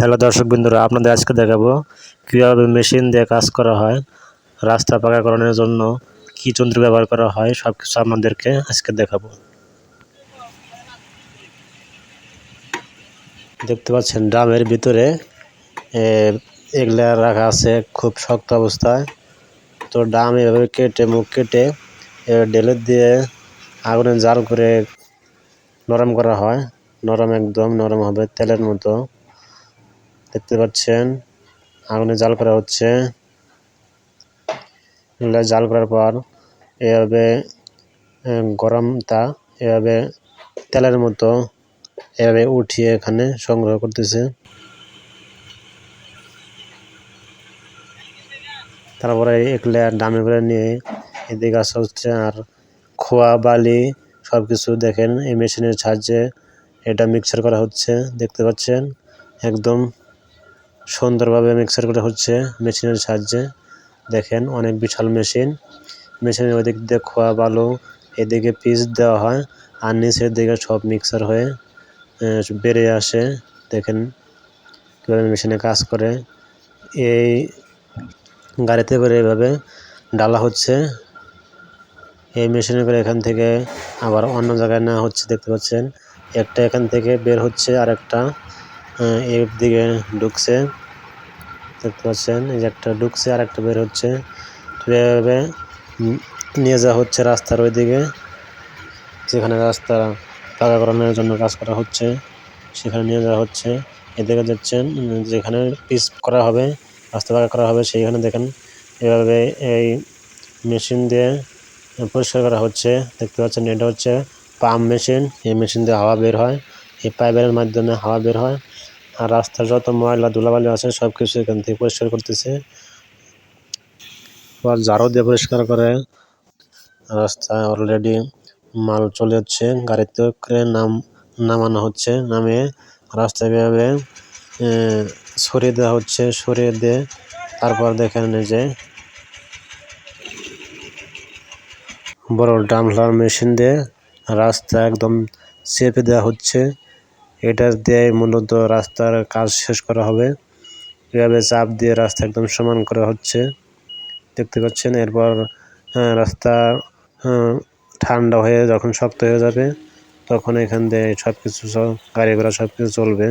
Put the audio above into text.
Hello দর্শক বিন্দুরা আপনাদের আজকে দেখাবো কীভাবে মেশিন দিয়ে কাজ করা হয়, রাস্তা পাকাকরণের জন্য কি যন্ত্র ব্যবহার করা হয় সব কিছু আপনাদেরকে আজকে দেখাবো। দেখতে পাচ্ছেন, ড্রামের ভিতরে এগুলা রাখা আছে খুব শক্ত অবস্থায়। তো ডাম এভাবে কেটে, মুখ কেটে ডেলে দিয়ে আগুনে জাল করে নরম করা হয়। নরম একদম নরম হবে, তেলের মতো। দেখতে পাচ্ছেন আগুনে জাল করা হচ্ছে। জাল করার পর এভাবে আহ, গরমটা এভাবে তেলের মতো এভাবে উঠিয়ে এখানে সংগ্রহ করতেছে। তারপরে এগুলা ডামে করে নিয়ে এদিকে আসা হচ্ছে। আর খোয়া বালি সব কিছু দেখেন এই মেশিনের সাহায্যে এটা মিক্সার করা হচ্ছে দেখতে পাচ্ছেন? একদম সুন্দরভাবে মিক্সার করা হচ্ছে মেশিনের সাহায্যে। দেখেন, অনেক বিশাল মেশিন মেশিনের ওই দিক দিয়ে খোয়া বালু, এদিকে পিস দেওয়া হয় আর নিচের দিকে সব মিক্সার হয়ে বেড়ে আসে। দেখেন কীভাবে মেশিনে কাজ করে। এই গাড়িতে করে এভাবে ডালা হচ্ছে। এই মেশিনে করে এখান থেকে আবার অন্য জায়গায় নেওয়া হচ্ছে, দেখতে পাচ্ছেন। একটা এখান থেকে বের হচ্ছে আর একটা এর দিকে ঢুকছে। দেখতে পাচ্ছেন এই যে একটা ঢুকছে আর একটা বের হচ্ছে। এভাবে নিয়ে যাওয়া হচ্ছে রাস্তার ওই দিকে যেখানে রাস্তা পাকা করানোর জন্য কাজ করা হচ্ছে সেখানে নিয়ে যাওয়া হচ্ছে। এদিকে উম, যেখানে পিচ করা হবে রাস্তা পাকা করা হবে সেইখানে দেখেন এভাবে এই মেশিন দিয়ে পরিষ্কার করা হচ্ছে। দেখতে পাচ্ছেন এটা হচ্ছে পাম্প মেশিন। এই মেশিন দিয়ে হাওয়া বের হয়। এই পাইপের মাধ্যমে হাওয়া বের হয়। আর রাস্তার যত ময়লা, ধুলাবালি আছে সব কিছু এখান থেকে পরিষ্কার করতেছে। আবার দিয়ে পরিষ্কার করে। রাস্তায় অলরেডি মাল চলে যাচ্ছে, গাড়িতে করে নাম, নামানো হচ্ছে, নামে রাস্তায় এভাবে সরিয়ে দেওয়া হচ্ছে, সরিয়ে দিয়ে তারপর দেখেন যে বড় ডামলার মেশিন দিয়ে রাস্তা একদম চেপে দেওয়া হচ্ছে। এটা দিয়ে মূলত রাস্তার কাজ শেষ করা হবে। এভাবে চাপ দিয়ে রাস্তা একদম সমান করা হচ্ছে। দেখতে পাচ্ছেন এরপর আহ, রাস্তা আহ, ঠান্ডা হয়ে যখন শক্ত হয়ে যাবে তখন এখান দিয়ে সব কিছু গাড়ি ঘোড়া সব কিছু চলবে।